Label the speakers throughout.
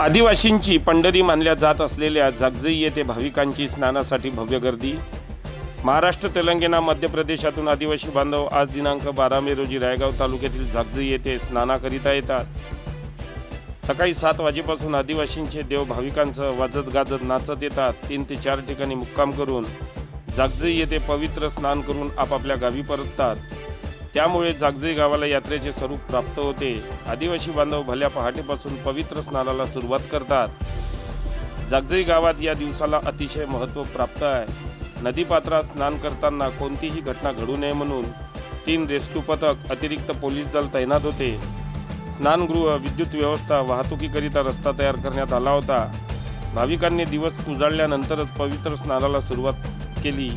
Speaker 1: आदिवासींची पंढरी मानल्या जात असलेल्या जागजई येथे भाविकांची स्नानासाठी भव्य गर्दी. महाराष्ट्र तेलंगणा मध्य प्रदेशातून आदिवासी बांधव आज दिनांक बारा मे रोजी रायगाव तालुक्यातील जागजई येथे स्नानाकरिता येतात. सकाळी सात वाजेपासून आदिवासींचे देव भाविकांचं वाजत गाजत नाचत येतात. तीन ते चार ठिकाणी मुक्काम करून जागजई येथे पवित्र स्नान करून आपापल्या गावी परततात. त्यामुळे जागजई गावाला यात्रेचे स्वरूप प्राप्त होते. आदिवासी बांधव भल्या पहाटेपासून पवित्र स्नानाला सुरुवात करतात. जागजई गावात या दिवसाला अतिशय महत्त्व प्राप्त आहे. नदीपात्रात स्नान करताना कोणतीही घटना घडू नये म्हणून तीन रेस्क्यू पथक अतिरिक्त पोलीस दल तैनात होते. स्नानगृह विद्युत व्यवस्था वाहतुकीकरिता रस्ता तयार करण्यात आला होता. भाविकांनी दिवस उजाडल्यानंतरच पवित्र स्नानाला सुरुवात केली.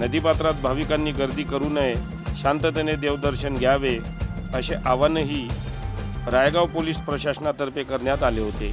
Speaker 1: नदीपात्रात भाविकांनी गर्दी करू नये. शांततेने देवदर्शन घ्यावे असे आवाहनही रायगाव पोलीस प्रशासनातर्फे करण्यात आले होते.